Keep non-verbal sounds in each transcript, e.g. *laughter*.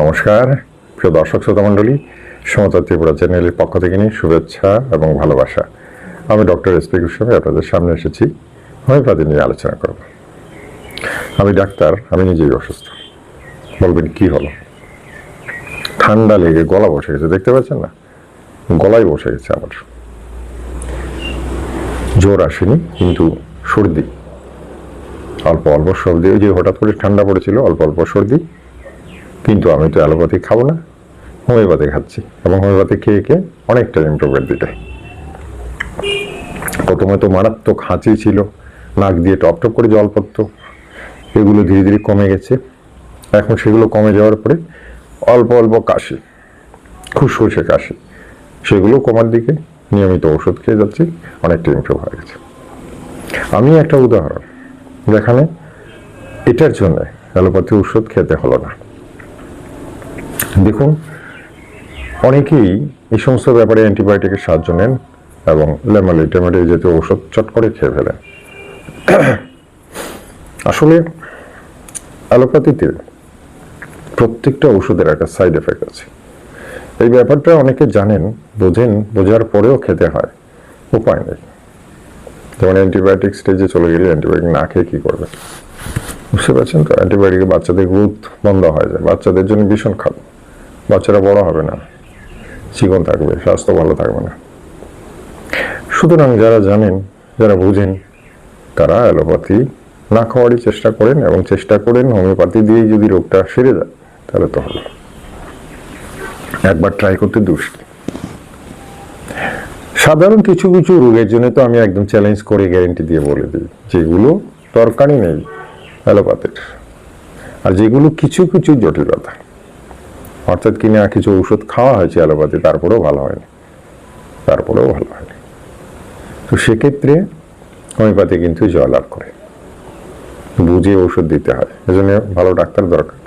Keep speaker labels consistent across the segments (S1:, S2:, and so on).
S1: নমস্কার, প্রিয় দর্শক, শ্রোতা মণ্ডলী, সমতা ত্রিপুরা চ্যানেলের পক্ষ থেকে নিয়ে শুভেচ্ছা এবং ভালোবাসা। আমি ডক্টর এস পি গোস্বামী আপনাদের সামনে এসেছি। হোমিওপ্যাথি নিয়ে আলোচনা করব। আমি ডাক্তার, আমি নিজেই অসুস্থ। বলবেন, কি হলো? ঠান্ডা লেগে গলা বসে গেছে, দেখতে পাচ্ছেন না? গলায় বসে গেছে আমার জোর আসেনি, কিন্তু সর্দি। অল্প অল্প সর্দি, ওই যে হঠাৎ করে ঠান্ডা পড়েছিল, অল্প অল্প সর্দি। কিন্তু আমি তো অ্যালোপ্যাথি খাব না। হোমিওপ্যাথি খাচ্ছি এবং হোমিওপ্যাথি খেয়ে খেয়ে অনেকটা ইম্প্রুভমেন্ট দিতে। প্রথমে তো মারাত্মক হাঁচি ছিল, নাক দিয়ে টপ টপ করে জল পড়তো। এগুলো ধীরে ধীরে কমে গেছে। এখন সেগুলো কমে যাওয়ার পরে অল্প অল্প কাশি, খুব সর্ষে কাশি, সেগুলো কমার দিকে নিয়মিত ওষুধ খেয়ে যাচ্ছি অনেকটা ইম্প্রুভ হয়ে গেছে। আমি একটা উদাহরণ, যেখানে এটার জন্য অ্যালোপ্যাথি ওষুধ খেতে হলো না। দেখুন, অনেকেই এই সমস্ত ব্যাপারে অ্যান্টিবায়োটিকের সাহায্য নেন এবং লেমালি টেমালি জাতীয় ওষুধ চট করে খেয়ে ফেলেন। আসলে অ্যালোপ্যাথিতে প্রত্যেকটা ওষুধের একটা সাইড এফেক্ট আছে। এই ব্যাপারটা অনেকে জানেন, বোঝেন, বোঝার পরেও খেতে হয়। উপায় নেই। যেমন অ্যান্টিবায়োটিক স্টেজে চলে গেলে অ্যান্টিবায়োটিক না খেয়ে কী করবে বুঝতে পারছেন তো? অ্যান্টিবায়োটিকে বাচ্চাদের গ্রোথ বন্ধ হয়ে যায়। বাচ্চাদের জন্য ভীষণ খারাপ। বাচ্চারা বড় হবে না। চিকন থাকবে, স্বাস্থ্য ভালো থাকবে না। সুতরাং যারা জানেন, যারা বুঝেন, তারা অ্যালোপ্যাথি না খাওয়ারই চেষ্টা করেন এবং চেষ্টা করেন হোমিওপ্যাথি দিয়ে যদি রোগটা সেরে যায়, তাহলে তো হলো একবার ট্রাই করতে দুষ? সাধারণ কিছু কিছু রোগের জন্য তো আমি একদম চ্যালেঞ্জ করে গ্যারেন্টি দিয়ে বলে দিই। যেগুলো দরকারই নেই। অ্যালোপ্যাথির আর যেগুলো কিছু কিছু জটিলতা। অর্থাৎ কিনা কিছু ওষুধ খাওয়া হয়েছে অ্যালোপ্যাথি, তারপরেও ভালো হয়নি। তারপরেও ভালো হয়নি। তো সেক্ষেত্রে হোমিওপ্যাথি কিন্তু জয়লাভ করে। বুঝে ওষুধ দিতে হয়। এজন্য ভালো ডাক্তার দরকার।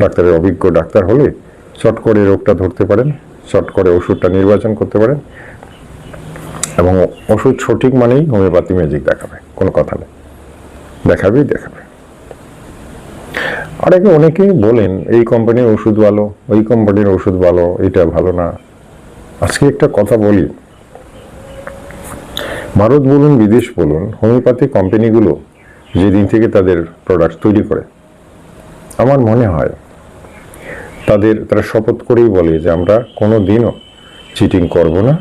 S1: ডাক্তারের অভিজ্ঞ ডাক্তার হলে চট করে রোগটা ধরতে পারেন, চট করে ওষুধটা নির্বাচন করতে পারেন। এবং ওষুধ সঠিক মানেই হোমিওপ্যাথি ম্যাজিক দেখাবে। কোনো কথা নেই। দেখাবেই দেখাবে। আরেকে অনেকেই বলেন, এই কোম্পানির ওষুধ ভালো, ওই কোম্পানির ওষুধ ভালো, এটা ভালো না। আজকে একটা কথা বলি। ভারত বলুন, বিদেশ বলুন, হোমিওপ্যাথি কোম্পানিগুলো যেদিন থেকে তাদের প্রোডাক্ট তৈরি করে, আমার মনে হয় তাদের, তারা শপথ করেই বলে যে আমরা কোনো দিনও চিটিং করব না,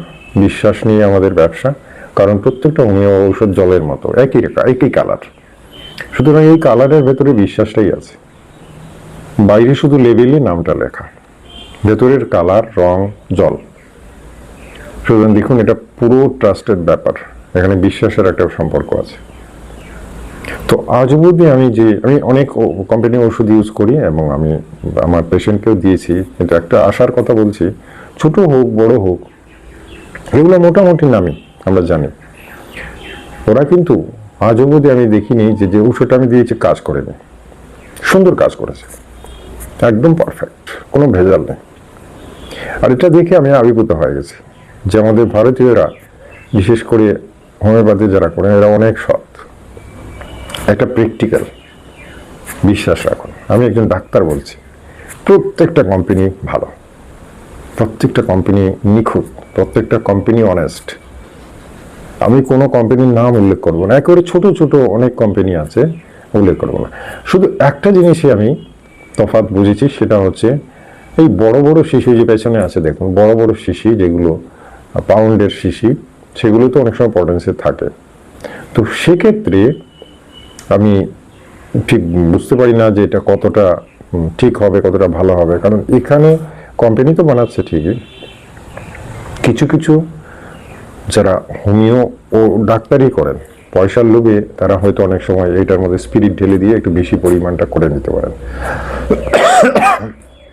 S1: বিশ্বাস নিয়ে আমাদের ব্যবসা, কারণ প্রত্যেকটা হোমিও ঔষধ জলের মতো, একই একই কালার সুতরাং এই কালারের ভেতরে বিশ্বাসটাই আছে। বাইরে শুধু লেবেলে নামটা লেখা। ভেতরের কালার, রং, জল। সুতরাং দেখুন, এটা পুরো ট্রাস্টেড ব্যাপার। এখানে বিশ্বাসের একটা সম্পর্ক আছে। তো আজ অবধি আমি যে, আমি অনেক কোম্পানি ওষুধ ইউজ করি এবং আমি আমার পেশেন্টকেও দিয়েছি। কিন্তু একটা আশার কথা বলছি, ছোট হোক, বড় হোক, এগুলো মোটামুটি নামি, আমরা জানি। ওরা কিন্তু আজ অবধি আমি দেখিনি যে যে ওষুধটা আমি দিয়েছি, কাজ করেনি। সুন্দর কাজ করেছে। একদম পারফেক্ট কোনো ভেজাল নেই। আর এটা দেখে আমি আবির্ভূত হয়ে গেছি যে আমাদের ভারতীয়রা, বিশেষ করে হোমিওপ্যাথি যারা করেন, এরা অনেক সৎ। একটা প্র্যাকটিক্যাল বিশ্বাস রাখুন। আমি একজন ডাক্তার বলছি, প্রত্যেকটা কোম্পানি ভালো, প্রত্যেকটা কোম্পানি নিখুঁত, প্রত্যেকটা কোম্পানি অনেস্ট আমি কোনো কোম্পানির নাম উল্লেখ করব না, একেবারে ছোট ছোট অনেক কোম্পানি আছে, উল্লেখ করব না। শুধু একটা জিনিসই আমি তফাৎ বুঝেছি, সেটা হচ্ছে এই বড় বড় শিশি যে পেছনে আছে, দেখুন, বড় বড় শিশি যেগুলো, পাউন্ডের শিশি, সেগুলো তো অনেক সময় পটেন্সি থাকে। তো সেক্ষেত্রে আমি ঠিক বুঝতে পারি না যে এটা কতটা ঠিক হবে, কতটা ভালো হবে। কারণ এখানে কোম্পানি তো বানাচ্ছে ঠিকই। কিছু কিছু যারা হোমিও ও ডাক্তারই করেন পয়সার লোভে তারা হয়তো অনেক সময় এটার মধ্যে স্পিরিট ঢেলে দিয়ে একটু বেশি পরিমাণটা করে নিতে পারেন।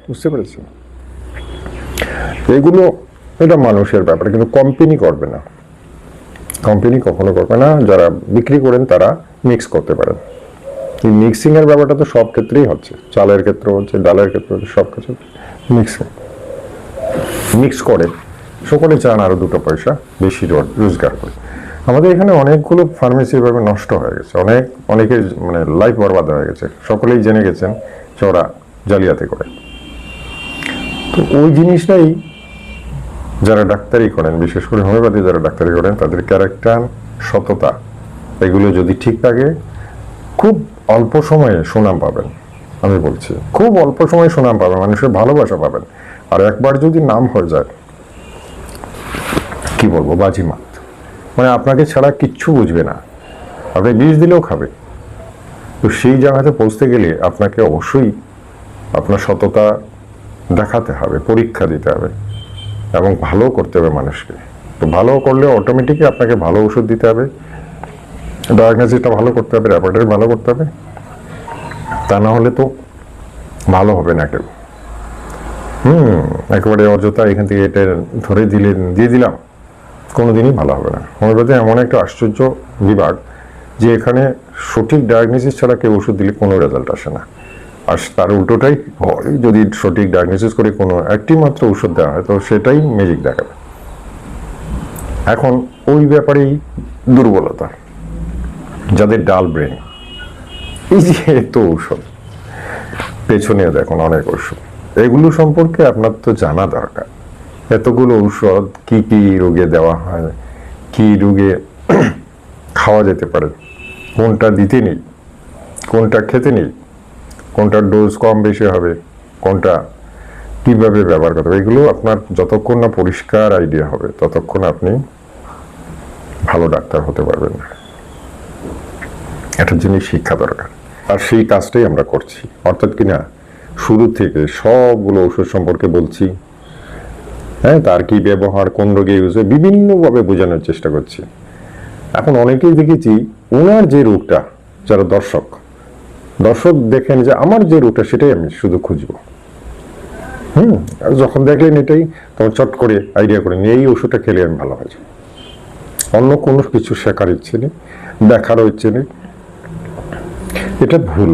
S1: বুঝতে পেরেছেন এগুলো এটা মানুষের ব্যাপার কিন্তু কোম্পানি করবে না। কোম্পানি কখনো করবে না যারা বিক্রি করেন তারা মিক্স করতে পারেন। এই মিক্সিং এর ব্যাপারটা তো সব ক্ষেত্রেই হচ্ছে। চালের ক্ষেত্রে হচ্ছে ডালের ক্ষেত্রে হচ্ছে সব কিছু মিক্সিং মিক্স করে সকলে চান আরও দুটো পয়সা বেশি রোজগার করে। আমাদের এখানে অনেকগুলো ফার্মেসি এভাবে নষ্ট হয়ে গেছে। অনেক, অনেকে মানে লাইফ বরবাদ হয়ে গেছে। সকলেই জেনে গেছেন যে জালিয়াতি করে। তো ওই জিনিসটাই যারা ডাক্তারি করেন, বিশেষ করে হোমিওপ্যাথি যারা ডাক্তারি করেন, তাদের ক্যারেক্টার সততা, এগুলো যদি ঠিক থাকে, খুব অল্প সময়ে সুনাম পাবেন, আমি বলছি। খুব অল্প সময়ে সুনাম পাবেন, মানুষের ভালোবাসা পাবেন। আর একবার যদি নাম হয়ে যায়, কি বলব, বাজিমাত। মানে আপনাকে ছাড়া কিচ্ছু বুঝবে না। আপনি বিষ দিলেও খাবে। তো সেই জায়গাতে পৌঁছতে গেলে আপনাকে অবশ্যই আপনার সততা দেখাতে হবে, পরীক্ষা দিতে হবে এবং ভালো করতে হবে মানুষকে। তো ভালো করলে অটোমেটিকই আপনাকে ভালো ওষুধ দিতে হবে ডায়াগনোসিসটা ভালো করতে হবে র্যাপার্টারি ভালো করতে হবে। তা না হলে তো ভালো হবে না কেউ। হুম, একেবারে অযথা এখান থেকে এটা ধরে দিলেন, দিয়ে দিলাম। কোনোদিনই ভালো হবে না। হোমিওপ্যাথি এমন একটা আশ্চর্য বিভাগ যে এখানে সঠিক ডায়াগনোসিস ছাড়া কেউ ওষুধ দিলে কোনো রেজাল্ট আসে না। আর তার উল্টোটাই হয়, যদি সঠিক ডায়াগনোসিস করে কোনো একটি মাত্র ওষুধ দেওয়া হয়, তো সেটাই ম্যাজিক দেখাবে। এখন ওই ব্যাপারেই দুর্বলতা, যাদের ডাল ব্রেন এই যে এত ঔষধ পেছনে দেখুন অনেক ওষুধ এগুলো সম্পর্কে আপনার তো জানা দরকার। এতগুলো ঔষধ কি কি রোগে দেওয়া হয়, কি রোগে *clears throat* খাওয়া যেতে পারে, কোনটা দিতে নেই, কোনটা খেতে নেই কোনটার ডোজ কম বেশি হবে, কোনটা কীভাবে ব্যবহার করতে হবে, এগুলো আপনার যতক্ষণ না পরিষ্কার আইডিয়া হবে, ততক্ষণ আপনি ভালো ডাক্তার হতে পারবেন না। এটার শিক্ষা দরকার। আর সেই কাজটাই আমরা করছি। অর্থাৎ কিনা, শুরু থেকে সবগুলো ওষুধ সম্পর্কে বলছি হ্যাঁ তার কি ব্যবহার, কোন রোগে ইউজ হয়, বিভিন্নভাবে বোঝানোর চেষ্টা করছি। এখন অনেকেই দেখেছি, ওনার যে রোগটা, যারা দর্শক দর্শক দেখেন যে আমার যে রোগটা, সেটাই আমি শুধু খুঁজবো। হুম যখন দেখলেন এটাই, তখন চট করে আইডিয়া করে নিয়ে, এই ওষুধটা খেলে আমি ভালো হয়ে অন্য কোনো কিছু শেখার ইচ্ছে নেই দেখারও ইচ্ছে নেই। এটা ভুল।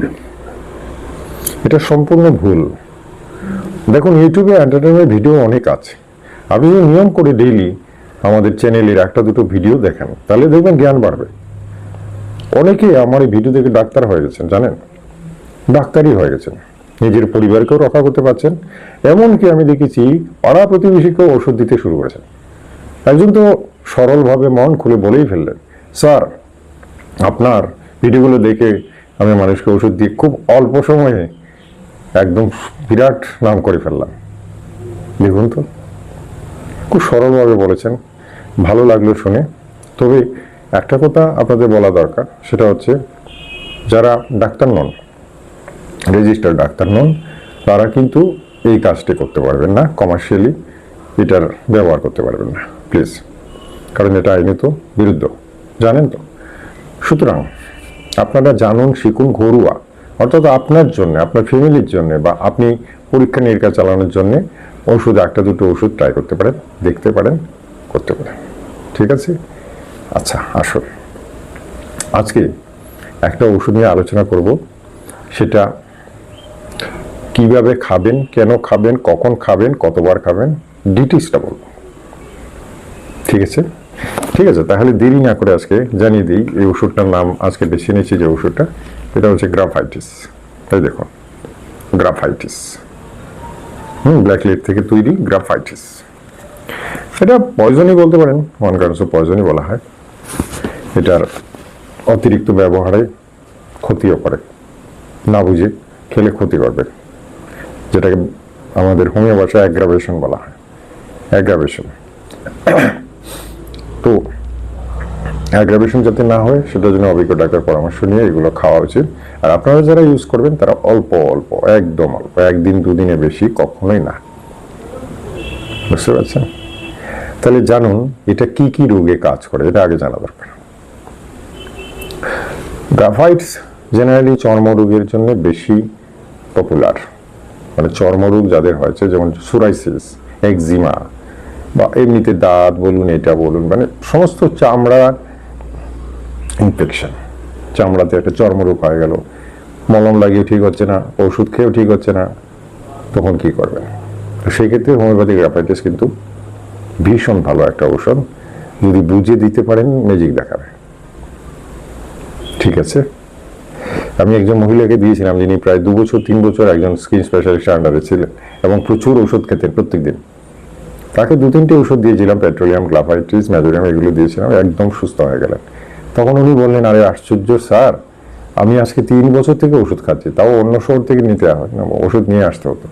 S1: এটা সম্পূর্ণ ভুল। দেখুন ইউটিউবে এন্টারটেনমেন্ট ভিডিও অনেক আছে। আপনি যদি নিয়ম করে ডেইলি আমাদের চ্যানেলের একটা দুটো ভিডিও দেখেন। তাহলে দেখবেন জ্ঞান বাড়বে। অনেকে আমার এই ভিডিও দেখে ডাক্তার হয়ে গেছেন, জানেন? ডাক্তারই হয়ে গেছেন। নিজের পরিবারকেও রক্ষা করতে পারছেন। এমনকি আমি দেখেছি, পাড়া প্রতিবেশীকেও ওষুধ দিতে শুরু করেছেন। একজন তো সরলভাবে মন খুলে বলেই ফেললেন, স্যার, আপনার ভিডিওগুলো দেখে আমি মানুষকে ওষুধ দিয়ে খুব অল্প সময়ে একদম বিরাট নাম করে ফেললাম। দেখুন তো। খুব সরলভাবে বলেছেন। ভালো লাগল শুনে। তবে একটা কথা আপনাদের বলা দরকার, সেটা হচ্ছে যারা ডাক্তার নন রেজিস্টার ডাক্তার নন, তারা কিন্তু এই কাজটি করতে পারবেন না কমার্শিয়ালি এটার ব্যবহার করতে পারবেন না প্লিজ কারণ এটা আইনত বিরুদ্ধ, জানেন তো। সুতরাং আপনারা জানুন, শিখুন ঘরোয়া, অর্থাৎ আপনার জন্য, আপনার ফ্যামিলির জন্য বা আপনি পরীক্ষা নিরীক্ষা চালানোর জন্য ওষুধ একটা, দুটো ওষুধ ট্রাই করতে পারেন, দেখতে পারেন, করতে পারেন। ঠিক আছে? আচ্ছা আসুন। আজকে একটা ওষুধ নিয়ে আলোচনা করব। সেটা কীভাবে খাবেন, কেন খাবেন, কখন খাবেন, কতবার খাবেন ডিটেলসটা বলব। ঠিক আছে? ঠিক আছে, তাহলে দেরি না করে আজকে জানিয়ে দিই, এই ওষুধটার নাম আজকে বেছে নিয়েছি যে ওষুধটা এটা হচ্ছে গ্রাফাইটিস। তাই দেখুন, গ্রাফাইটিস। হুম ব্ল্যাক লেড থেকে তৈরি গ্রাফাইটিস এটা পয়জনই বলতে পারেন ওয়ান কারণস পয়জনই বলা হয়। এটার অতিরিক্ত ব্যবহারে ক্ষতিও করে। না বুঝে খেলে ক্ষতি করবে। যেটাকে আমাদের হোমিও ভাষায় অ্যাগ্রাভেশন বলা হয়। অ্যাগ্রাভেশন তো অ্যাগ্রাভেশন যাতে না হয়, সেটার জন্য অভিজ্ঞ ডাক্তার পরামর্শ নিয়ে এগুলো খাওয়া উচিত। আর আপনারা যারা ইউজ করবেন, তারা অল্প অল্প, একদম অল্প, একদিন দুদিনে বেশি কখনোই না। বুঝতে পারছেন? তাহলে জানুন, এটা কি কি রোগে কাজ করে, এটা আগে জানা দরকার। গ্রাফাইটস জেনারেলি চর্মরোগের জন্য বেশি পপুলার মানে চর্মরোগ যাদের হয়েছে, যেমন সুরাইসিস একজিমা বা এমনিতে দাঁত বলুন, এটা বলুন মানে সমস্ত চামড়ার ইনফেকশন চামড়াতে একটা চর্মরোগ হয়ে গেল। মলম লাগিয়ে ঠিক হচ্ছে না, ওষুধ খেয়েও ঠিক হচ্ছে না, তখন কি করবেন? সেক্ষেত্রে হোমিওপ্যাথিক গ্রাফাইটিস কিন্তু ভীষণ ভালো একটা ঔষধ। যদি বুঝে দিতে পারেন ম্যাজিক দেখাবে। ঠিক আছে? আমি একজন মহিলাকে দিয়েছিলাম, যিনি প্রায় দু বছর, তিন বছর একজন স্কিন স্পেশালিস্ট আন্ডারে ছিলেন এবং প্রচুর ওষুধ খেতেন প্রত্যেকদিন। তাকে দু তিনটে ওষুধ দিয়েছিলাম পেট্রোলিয়াম গ্লাফাইটিস ম্যাজোরিয়াম এগুলো দিয়েছিলাম, একদম সুস্থ হয়ে গেলেন। তখন উনি বললেন, আরে, আশ্চর্য স্যার, আমি আজকে তিন বছর থেকে ওষুধ খাচ্ছি, তাও অন্য শহর থেকে নিতে হয়, না, ওষুধ নিয়ে আসতে হতো।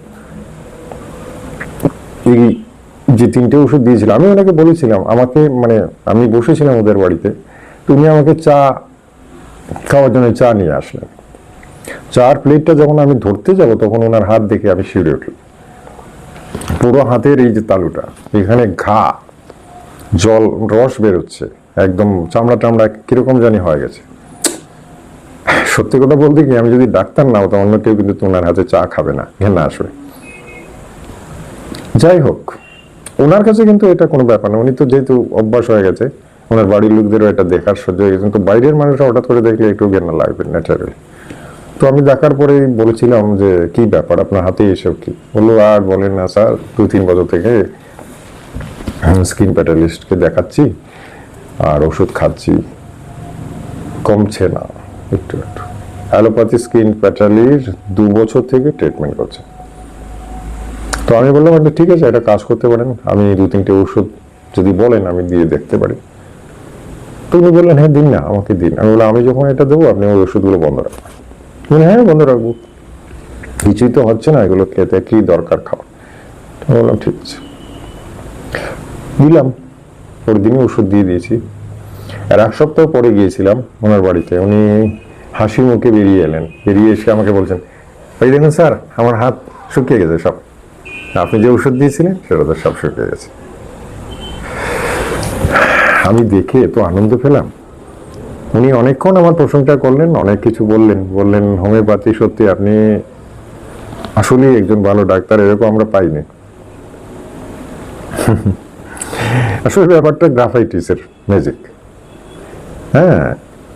S1: এই যে তিনটে ওষুধ দিয়েছিল, আমি ওনাকে বলেছিলাম, আমাকে মানে আমি বসেছিলাম ওদের বাড়িতে, তুমি আমাকে চা, খাওয়ার জন্য চা নিয়ে আসলেন চার প্লেটটা যখন আমি ধরতে যাব, তখন ওনার হাত দেখে আমি শিউরে উঠলাম। পুরো হাতের এই যে তালুটা, এখানে ঘা, জল, রস বেরোচ্ছে। একদম চামড়া টামড়া কীরকম জানি হয়ে গেছে। সত্যি কথা বলতে কি, আমি যদি ডাক্তার না হতাম, অন্য কেউ কিন্তু ওনার হাতে চা খাবে না। ঘেন্না আসবে। যাই হোক, ওনার কাছে কিন্তু এটা কোনো ব্যাপার না। উনি তো যেহেতু অভ্যাস হয়ে গেছে, ওনার বাড়ির লোকদেরও এটা দেখার সহ্য হয়ে গেছে। কিন্তু বাইরের মানুষরা হঠাৎ করে দেখলে একটু ঘেন্না লাগবে ন্যাচারালি তো আমি দেখার পরেই বলেছিলাম যে, কি ব্যাপার? আপনার হাতে এসব কি? বলল, আর বলেন না স্যার দু তিন বছর থেকে স্কিন প্যাটালিস্টকে দেখাচ্ছি। আর ওষুধ খাচ্ছি। কমছে না, একটু একটু। অ্যালোপ্যাথি স্কিন প্যাটালির দু বছর থেকে ট্রিটমেন্ট করছে। তো আমি বললাম একটা ঠিক আছে এটা কাজ করতে পারেন। আমি দু তিনটে ওষুধ যদি বলেন, আমি দিয়ে দেখতে পারি। তো উনি বললেন হ্যাঁ দিন না, আমাকে দিন। আমি বললাম, আমি যখন এটা দেবো, আপনি ওই ওষুধগুলো বন্ধ রাখবেন। হ্যাঁ বন্ধ রাখব। কিছুই তো হচ্ছে না, এগুলো খেতে কি দরকার খাওয়া। বললাম, ঠিক আছে। দিলাম। পরের দিনই ওষুধ দিয়ে দিয়েছি। আর এক সপ্তাহ পরে গিয়েছিলাম ওনার বাড়িতে। উনি হাসি মুখে বেরিয়ে এলেন। বেরিয়ে এসে আমাকে বলছেন ওই দেখুন স্যার, আমার হাত শুকিয়ে গেছে সব। আপনি যে ওষুধ দিয়েছিলেন, সেটা তো সব শুকিয়ে গেছে। আমি দেখে এত আনন্দ পেলাম। উনি অনেকক্ষণ আমার প্রশংসা করলেন, অনেক কিছু বললেন। বললেন, হোমিওপ্যাথি, সত্যি আপনি আসলেই একজন ভালো ডাক্তার, এরকম আমরা পাইনি। আসলে ব্যাপারটা গ্রাফাইটিসের ম্যাজিক হ্যাঁ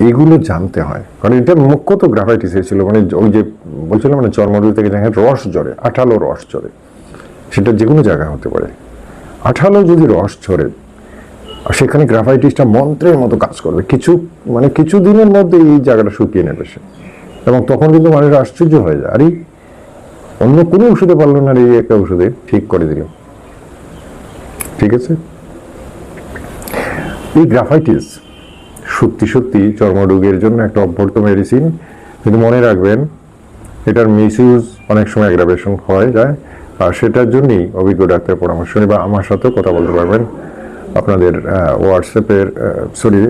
S1: এগুলো জানতে হয়। কারণ এটা মুখ্য তো গ্রাফাইটিসের ছিল। মানে ওই যে বলছিলাম মানে চর্মরোগ থেকে দেখেন রস ঝরে, আঠালো রস ঝরে। সেটা যে কোনো জায়গায় হতে পারে। আঠালো যদি রস ঝরে, সেখানে গ্রাফাইটিসটা মন্ত্রের মতো কাজ করবে। কিছু মানে কিছু দিনের মধ্যে এই জায়গাটা শুকিয়ে নেবে সে। এবং তখন কিন্তু মানুষ আশ্চর্য হয়ে যায়। আরে, অন্য কোনো ওষুধে পারল না আর এই একটা ওষুধে। ঠিক করে দিল ঠিক আছে? এই গ্রাফাইটিস সত্যি সত্যি চর্মরোগের জন্য একটা অভ্যর্থ মেডিসিন কিন্তু মনে রাখবেন, এটার মিসইউজ অনেক সময় অ্যাগ্রাভেশন হয়ে, যায়। আর সেটার জন্যই অভিজ্ঞ ডাক্তার পরামর্শ বা আমার সাথেও কথা বলতে পারবেন। আপনাদের হোয়াটসঅ্যাপের সরি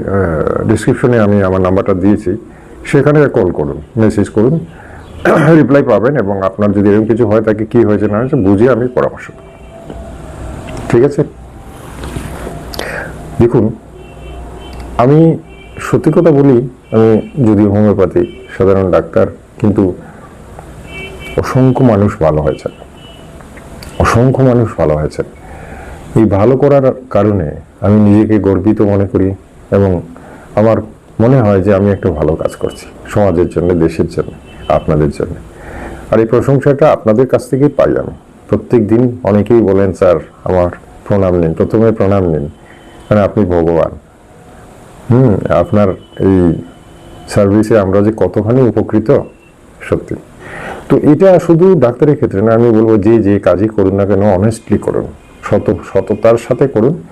S1: ডিসক্রিপশনে আমি আমার নাম্বারটা দিয়েছি। সেখানে কল করুন মেসেজ করুন *clears throat* রিপ্লাই পাবেন এবং আপনার যদি এরকম কিছু হয়, তাকে কী হয়েছে না হয়েছে বুঝে আমি পরামর্শ ঠিক আছে? দেখুন আমি সত্যি কথা বলি, আমি যদি হোমিওপ্যাথি, সাধারণ ডাক্তার, কিন্তু অসংখ্য মানুষ ভালো হয়েছে। অসংখ্য মানুষ ভালো হয়েছে। এই ভালো করার কারণে আমি নিজেকে গর্বিত মনে করি এবং আমার মনে হয় যে আমি একটা ভালো কাজ করছি, সমাজের জন্য, দেশের জন্য, আপনাদের জন্য। আর এই প্রশংসাটা আপনাদের কাছ থেকেই পাই আমি। প্রত্যেক দিন অনেকেই বলেন, স্যার, আমার প্রণাম নিন, প্রথমে প্রণাম নিন। মানে আপনি ভগবান। হুম, আপনার এই সার্ভিসে আমরা যে কতখানি উপকৃত, সত্যি। তো এটা শুধু ডাক্তারের ক্ষেত্রে না, আমি বলব যে যে কাজই করুন না কেন অনেস্টলি করুন। শত, সততার সাথে করুন।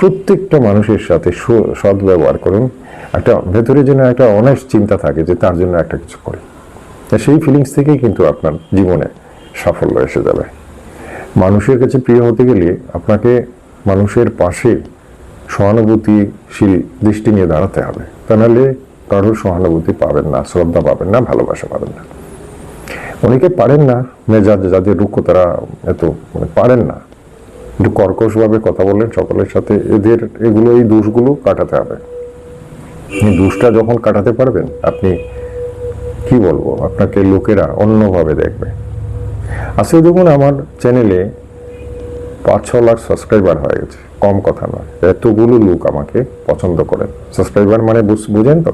S1: প্রত্যেকটা মানুষের সাথে সৎ ব্যবহার করুন। একটা ভেতরে যেন একটা অনেস্ট চিন্তা থাকে যে, তার জন্য একটা কিছু করি। সেই ফিলিংস থেকেই কিন্তু আপনার জীবনে সাফল্য এসে যাবে। মানুষের কাছে প্রিয় হতে গেলে আপনাকে মানুষের পাশে সহানুভূতিশীল দৃষ্টি নিয়ে দাঁড়াতে হবে। তা নাহলে কারোর সহানুভূতি পাবেন না, শ্রদ্ধা পাবেন না, ভালোবাসা পাবেন না। অনেকে পারেন না মেজাজ যাদের রুক্ষ তারা এত মানে পারেন না। একটু কর্কশভাবে কথা বললেন সকলের সাথে, এদের এগুলো, এই দোষগুলো কাটাতে হবে। দোষটা যখন কাটাতে পারবেন, আপনি কি বলব, আপনাকে লোকেরা অন্যভাবে দেখবে। আজকে দেখুন আমার চ্যানেলে পাঁচ ছ লাখ সাবস্ক্রাইবার হয়ে গেছে। কম কথা নয়। এতগুলো লোক আমাকে পছন্দ করেন। সাবস্ক্রাইবার মানে বুঝ- বুঝেন তো?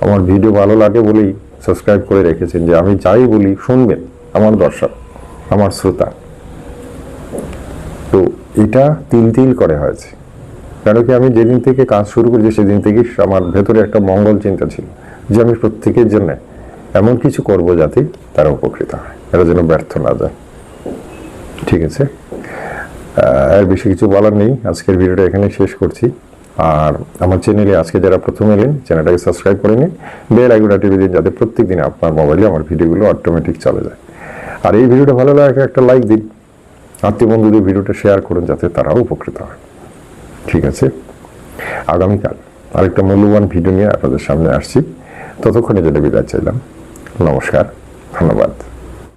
S1: আমার ভিডিও ভালো লাগে বলেই সাবস্ক্রাইব করে রেখেছেন যে আমি যাই বলি, শুনবেন আমার দর্শক, আমার শ্রোতা। তো এটা তিল তিল করে হয়েছে। কেন কি আমি যেদিন থেকে কাজ শুরু করেছি, সেদিন থেকে আমার ভেতরে একটা মঙ্গল চিন্তা ছিল যে আমি প্রত্যেকের জন্য এমন কিছু করব যাতে তারা উপকৃত হয় এরা যেন ব্যর্থ না যায়। ঠিক আছে? আর বেশি কিছু বলার নেই। আজকের ভিডিওটা এখানে শেষ করছি। আর আমার চ্যানেলে আজকে যারা প্রথম এলেন, চ্যানেলটাকে সাবস্ক্রাইব করে নিন। বেল আইকনটা টিপে দিন যাতে প্রত্যেক দিন আপনার মোবাইলে আমার ভিডিওগুলো অটোমেটিক চলে যায়। আর এই ভিডিওটা ভালো লাগে, একটা লাইক দিন। আত্মীয় বন্ধুদের ভিডিওটা শেয়ার করুন যাতে তারাও উপকৃত হয়। ঠিক আছে? আগামীকাল আরেকটা মূল্যবান ভিডিও নিয়ে আপনাদের সামনে আসছি। ততক্ষণে যেটা বিদায় চাইলাম, নমস্কার, ধন্যবাদ।